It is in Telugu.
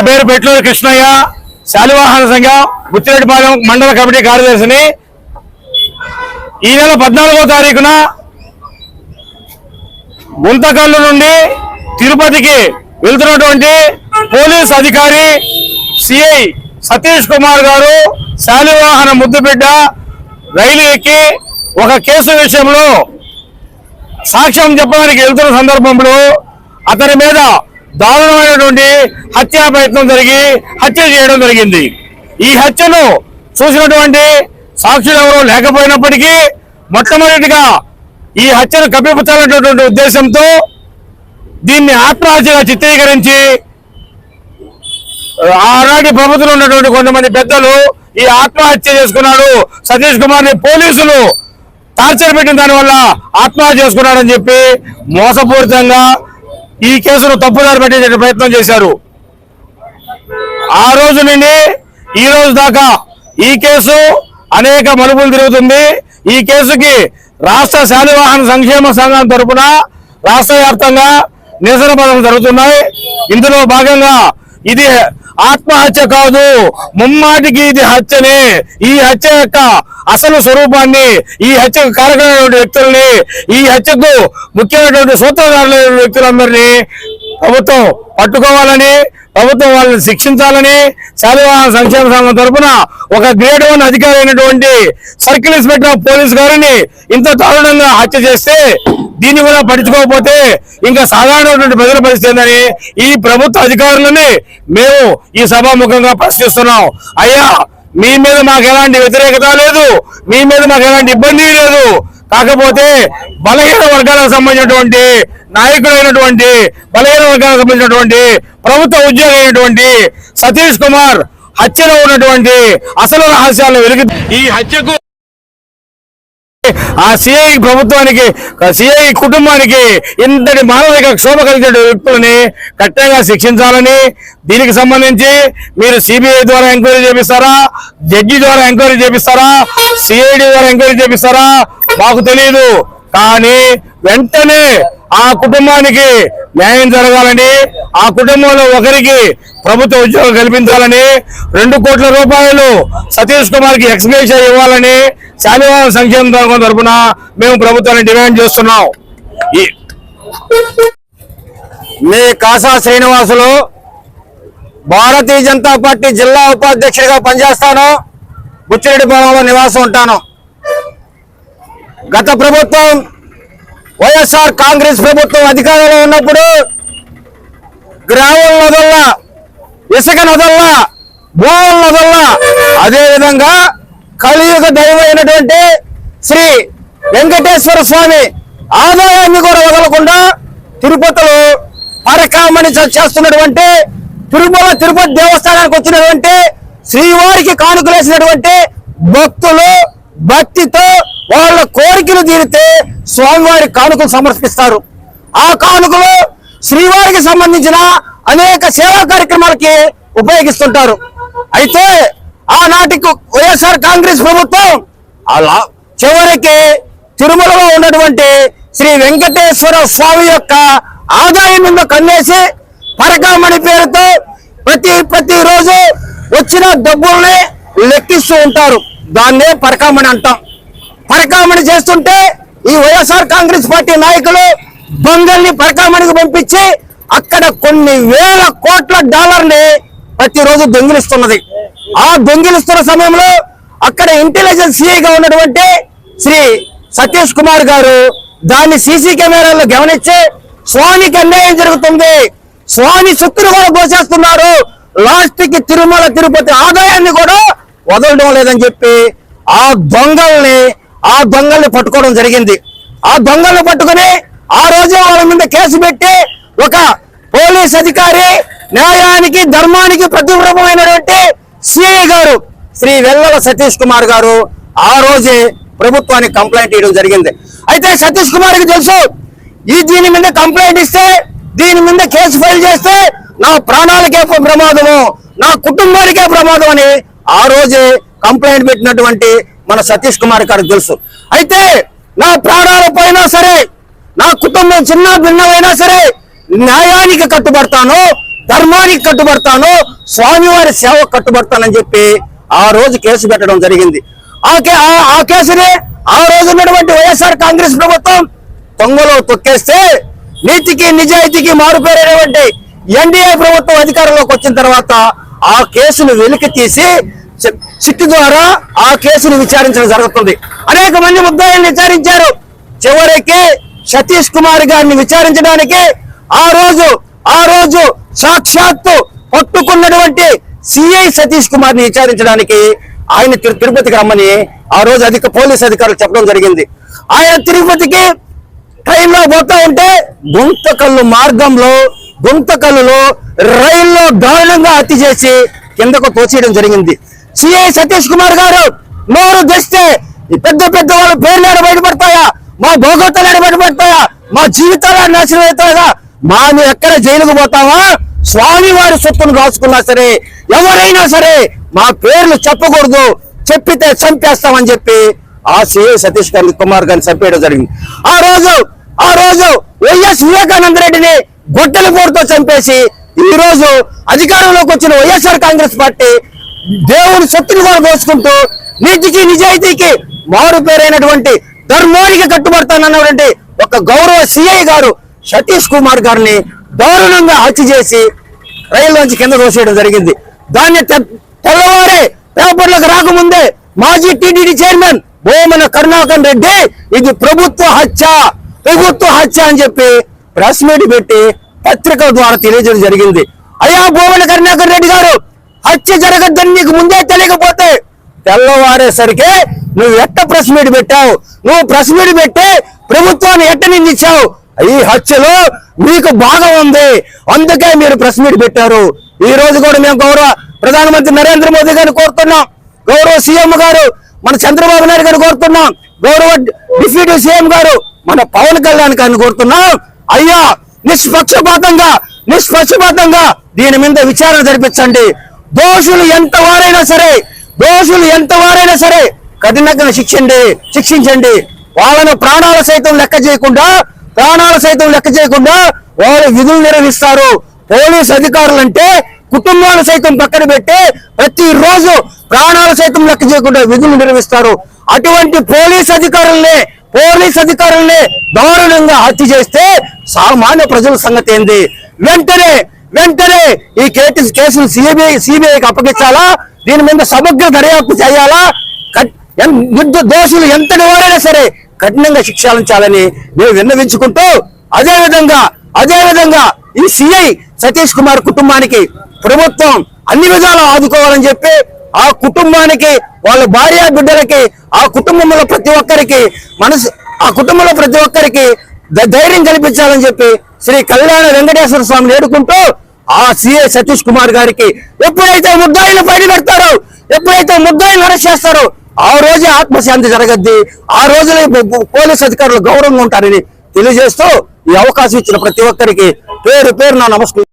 నా పేరు పెట్లూరు కృష్ణయ్య శాలివాహన సంఘం బుచ్చిరెడ్డిపాలెం మండల కమిటీ కార్యదర్శిని. ఈ నెల పద్నాలుగో తారీఖున గుంతకల్లు నుండి తిరుపతికి వెళ్తున్నటువంటి పోలీస్ అధికారి సిఐ సతీష్ కుమార్ గారు శాలివాహన ముద్దుబిడ్డ రైలు ఎక్కి ఒక కేసు విషయంలో సాక్ష్యం చెప్పడానికి వెళ్తున్న సందర్భంలో అతని మీద దారుణమైనటువంటి హత్యా ప్రయత్నం జరిగి హత్య చేయడం జరిగింది. ఈ హత్యను చూసినటువంటి సాక్షులు ఎవరూ లేకపోయినప్పటికీ మొట్టమొదటిగా ఈ హత్యను కప్పిపుచ్చాలనేటువంటి ఉద్దేశంతో దీన్ని ఆత్మహత్యగా చిత్రీకరించి ఆనాటి ప్రభుత్వంలో ఉన్నటువంటి కొంతమంది పెద్దలు ఈ ఆత్మహత్య చేసుకున్నాడు. సతీష్ కుమార్ని పోలీసులు టార్చర్ పెట్టిన దానివల్ల ఆత్మహత్య చేసుకున్నాడని చెప్పి మోసపూరితంగా ఈ కేసును తప్పుదారి పెట్టే ప్రయత్నం చేశారు. ఆ రోజు నుండి ఈ రోజు దాకా ఈ కేసు అనేక మలుపులు తిరుగుతుంది. ఈ కేసుకి రాష్ట్ర శాలివాహన సంక్షేమ సంఘం తరపున రాష్ట్ర వ్యాప్తంగా నిరసన పదం జరుగుతున్నాయి. ఇందులో భాగంగా ఇది ఆత్మహత్య కాదు. ముమ్మాటికి ఇది హత్యనే. ఈ హత్య యొక్క అసలు స్వరూపాన్ని ఈ హత్యకు కారకమైనటువంటి వ్యక్తుల్ని ఈ హత్యకు ముఖ్యమైనటువంటి సూత్రధారులైన వ్యక్తులందరినీ ప్రభుత్వం పట్టుకోవాలని ప్రభుత్వం వాళ్ళని శిక్షించాలని శాలివాహన సంక్షేమ సంఘం తరపున ఒక గ్రేడ్ వన్ అధికారి అయినటువంటి సర్కిల్ ఇన్స్పెక్టర్ ఆఫ్ పోలీస్ గారిని ఇంత దారుణంగా హత్య చేస్తే దీన్ని కూడా పట్టించుకోకపోతే ఇంకా సాధారణమైనటువంటి ప్రజల పరిస్థితి ఈ ప్రభుత్వ అధికారులని మేము ఈ సభాముఖంగా ప్రశ్నిస్తున్నాం. అయ్యా మీ మీద మాకు ఎలాంటి వ్యతిరేకత లేదు మీ మీద మాకు ఎలాంటి ఇబ్బంది లేదు కాకపోతే బలహీన వర్గాలకు సంబంధించినటువంటి నాయకుడైనటువంటి బలహీన వర్గాలకు సంబంధించినటువంటి ప్రభుత్వ ఉద్యోగి అయినటువంటి సతీష్ కుమార్ హత్యలో ఉన్నటువంటి అసలు రహస్యాలను వెలికి ఈ హత్యకు ఆ సిఐ ప్రభుత్వానికి సిఐ కుటుంబానికి ఇంతటి మానసిక క్షోభ కలిగిన వ్యక్తులని కట్టంగా శిక్షించాలని దీనికి సంబంధించి మీరు సిబిఐ ద్వారా ఎంక్వైరీ చేపిస్తారా? జడ్జి ద్వారా ఎంక్వైరీ చేపిస్తారా? సిఐడి ద్వారా ఎంక్వైరీ చేపిస్తారా? మాకు తెలియదు కానీ వెంటనే ఆ కుటుంబానికి న్యాయం జరగాలని ఆ కుటుంబంలో ఒకరికి ప్రభుత్వ ఉద్యోగం కల్పించాలని రెండు కోట్ల రూపాయలు సతీష్ కుమార్కి ఎక్స్గ్రేషన్ ఇవ్వాలని శాలివాహ సంక్షేమ సంఘం తరఫున మేము ప్రభుత్వాన్ని డిమాండ్ చేస్తున్నాం. ఈ- మీ కాసా శ్రీనివాసులు భారతీయ జనతా పార్టీ జిల్లా ఉపాధ్యక్షుడిగా పనిచేస్తాను. బుచ్చిరెడ్డిపాలెంలో నివాసం ఉంటాను. గత ప్రభుత్వం వైఎస్ఆర్ కాంగ్రెస్ ప్రభుత్వం అధికారంలో ఉన్నప్పుడు గ్రామం నదల్లా ఇసుక నదల్లా భూముల నదల్లా అదేవిధంగా కలియుగ దైవమైనటువంటి శ్రీ వెంకటేశ్వర స్వామి ఆదాయాన్ని కూడా వదలకుండా తిరుపతిలో పరకామణి చేస్తున్నటువంటి తిరుమల తిరుపతి దేవస్థానానికి వచ్చినటువంటి శ్రీవారికి కానుకలేసినటువంటి భక్తులు భక్తితో వాళ్ళ కోరికలు తీరితే స్వామివారి కానుకలు సమర్పిస్తారు. ఆ కానుకలు శ్రీవారికి సంబంధించిన అనేక సేవా కార్యక్రమాలకి ఉపయోగిస్తుంటారు. అయితే ఆనాటి వైఎస్ఆర్ కాంగ్రెస్ ప్రభుత్వం అలా చివరికి తిరుమలలో ఉన్నటువంటి శ్రీ వెంకటేశ్వర స్వామి యొక్క ఆదాయం మీద కన్నేసి పరకామణి పేరుతో ప్రతి ప్రతిరోజు వచ్చిన డబ్బుల్ని లెక్కిస్తూ ఉంటారు. దాన్నే పరకామణి అంటాం. పరకామణి చేస్తుంటే ఈ వైఎస్ఆర్ కాంగ్రెస్ పార్టీ నాయకులు దొంగల్ని పరకామణికి పంపించి అక్కడ కొన్ని వేల కోట్ల డాలర్ని ప్రతిరోజు దొంగిలిస్తున్నది. ఆ దొంగిలిస్తున్న సమయంలో అక్కడ ఇంటెలిజెన్స్ సిఐగా ఉన్నటువంటి శ్రీ సతీష్ కుమార్ గారు దాన్ని సీసీ కెమెరాల్లో గమనించి స్వామికి అన్యాయం జరుగుతుంది. స్వామి శక్తులు కూడా పోసేస్తున్నారు లాస్ట్కి తిరుమల తిరుపతి ఆదాయాన్ని కూడా వదలడం లేదని చెప్పి ఆ దొంగల్ని ఆ దొంగల్ని పట్టుకోవడం జరిగింది. ఆ దొంగల్ని పట్టుకుని ఆ రోజే వాళ్ళ మీద కేసు పెట్టి ఒక పోలీస్ అధికారి న్యాయానికి ధర్మానికి ప్రతిరూపమైనటువంటి సిఐ గారు శ్రీ వెల్లల సతీష్ కుమార్ గారు ఆ రోజే ప్రభుత్వానికి కంప్లైంట్ ఇవ్వడం జరిగింది. అయితే సతీష్ కుమార్కి తెలుసు ఈ దీని మీద కంప్లైంట్ ఇస్తే దీని మీద కేసు ఫైల్ చేస్తే నా ప్రాణాలకే ప్రమాదము నా కుటుంబానికే ప్రమాదం అని ఆ రోజే కంప్లైంట్ పెట్టినటువంటి మన సతీష్ కుమార్ గారికి తెలుసు. అయితే నా ప్రాణాల పోయినా సరే నా కుటుంబం చిన్న భిన్నమైనా సరే న్యాయానికి కట్టుబడతాను ధర్మానికి కట్టుబడతాను స్వామివారి సేవకు కట్టుబడతానని చెప్పి ఆ రోజు కేసు పెట్టడం జరిగింది. ఆ కే- ఆ- ఆ కేసుని ఆ రోజు ఉన్నటువంటి వైఎస్ఆర్ కాంగ్రెస్ ప్రభుత్వం తొంగలో తొక్కేస్తే నీతికి నిజాయితీకి మారుపేరైనటువంటి ఎన్డీఏ ప్రభుత్వం అధికారంలోకి వచ్చిన తర్వాత ఆ కేసును వెలికి తీసి చిట్టు ద్వారా ఆ కేసును విచారించడం జరుగుతుంది. అనేక మంది ముద్దాయిని విచారించారు. చివరికి సతీష్ కుమార్ గారిని విచారించడానికి ఆ రోజు ఆ రోజు సాక్షాత్తు పట్టుకున్నటువంటి సిఐ సతీష్ కుమార్ని విచారించడానికి ఆయన తిరుపతికి రమ్మని ఆ రోజు అధిక పోలీస్ అధికారులు చెప్పడం జరిగింది. ఆయన తిరుపతికి ట్రైన్లో పోతా ఉంటే గుంతకల్లు మార్గంలో గుంతకల్లులో రైల్లో దారుణంగా హత్య చేసి కిందకు తోచేయడం జరిగింది. సిఐ సతీష్ కుమార్ గారు నోరు తెస్తే పెద్ద పెద్ద వాళ్ళ పేర్లు ఏడ బయటపడతాయా? మా భోగోతాలు ఏడ బయటపడతాయా? మా జీవితాలు నాశనం అవుతాయా? మా నువ్వు ఎక్కడ జైలుకు పోతావా స్వామి వారి సొత్తును రాసుకున్నా సరే ఎవరైనా సరే మా పేర్లు చెప్పకూడదు చెప్పితే చంపేస్తామని చెప్పి ఆ సిఐ సతీష్ గారిని కుమార్ గారిని చంపేయడం జరిగింది. ఆ రోజు ఆ రోజు వైఎస్ వివేకానంద రెడ్డిని గొడ్డల పోరుతో చంపేసి ఈ రోజు అధికారంలోకి వచ్చిన వైఎస్ఆర్ కాంగ్రెస్ పార్టీ దేవుని సొత్తుని కూడా దోచుకుంటూ నీతికి నిజాయితీకి మారు పేరైనటువంటి ధర్మానికి కట్టుబడతానన్నటువంటి ఒక గౌరవ సిఐ గారు సతీష్ కుమార్ గారిని దారుణంగా హత్య చేసి రైల్లోంచి కింద దోసేయడం జరిగింది. దాన్ని తె- తెల్లవారే పేపర్లకు రాకముందే మాజీ టీడీడీ చైర్మన్ భూమన కరుణాకర్ రెడ్డి ఇది ప్రభుత్వ హత్య ప్రభుత్వ హత్య అని చెప్పి ప్రెస్ మీట్ పెట్టి పత్రికల ద్వారా తెలియజేయడం జరిగింది. అయ్యా భూమన కరుణాకర్ రెడ్డి గారు హత్య జరగద్దని నీకు ముందే తెలియకపోతే తెల్లవారేసరికి నువ్వు ఎట్ట ప్రెస్ మీట్ పెట్టావు? నువ్వు ప్రెస్ మీట్ పెట్టి ప్రభుత్వాన్ని ఎట్ట నిందించావు? ఈ హత్యలో మీకు భాగం ఉంది. అందుకే మీరు ప్రెస్ మీట్ పెట్టారు. ఈ రోజు కూడా మేము గౌరవ ప్రధానమంత్రి నరేంద్ర మోదీ గారిని కోరుతున్నాం. గౌరవ సీఎం గారు మన చంద్రబాబు నాయుడు గారిని కోరుతున్నాం. గౌరవ డిప్యూటీ సీఎం గారు మన పవన్ కళ్యాణ్ గారిని కోరుతున్నాం. అయ్యా నిష్పక్షపాతంగా నిష్పక్షపాతంగా దీని మీద విచారణ జరిపించండి. దోషులు ఎంత వారైనా సరే దోషులు ఎంత వారైనా సరే కఠినంగా శిక్షండి శిక్షించండి. వాళ్ళను ప్రాణాల సైతం లెక్క చేయకుండా ప్రాణాలు సైతం లెక్క చేయకుండా వాళ్ళు విధులు నిర్వహిస్తారు. పోలీస్ అధికారులు అంటే కుటుంబాలు సైతం పక్కన పెట్టి ప్రతి రోజు ప్రాణాలు సైతం లెక్క చేయకుండా విధులు నిర్వహిస్తారు. అటువంటి పోలీస్ అధికారుల్ని పోలీస్ అధికారుల్ని దారుణంగా హత్య చేస్తే సామాన్య ప్రజల సంగతి ఏంది? వెంటనే వెంటనే ఈ కేసు కేసును సిబిఐ సిబిఐకి అప్పగించాలా? దీని మీద సమగ్ర దర్యాప్తు చేయాలా? కట్- దోషులు ఎంత నివారైనా సరే కఠినంగా శిక్షాలించాలని మేము విన్నవించుకుంటూ అదే విధంగా అదే విధంగా ఈ సిఐ సతీష్ కుమార్ కుటుంబానికి ప్రభుత్వం అన్ని విధాలు ఆదుకోవాలని చెప్పి ఆ కుటుంబానికి వాళ్ళ భార్య బిడ్డలకి ఆ కుటుంబంలో ప్రతి ఒక్కరికి మనసు ఆ కుటుంబంలో ప్రతి ఒక్కరికి ధైర్యం కల్పించాలని చెప్పి శ్రీ కళ్యాణ వెంకటేశ్వర స్వామిని నేడుకుంటూ ఆ సిఐ సతీష్ కుమార్ గారికి ఎప్పుడైతే ముద్దాయిలు బయట పెడతారో ఎప్పుడైతే ముద్దాయిని అరెస్ట్ చేస్తారో ఆ రోజే ఆత్మశాంతి జరగద్ది. ఆ రోజులే పోలీస్ అధికారులు గౌరవంగా ఉంటారని తెలియజేస్తూ ఈ అవకాశం ఇచ్చిన ప్రతి ఒక్కరికి పేరు పేరు నా నమస్కారం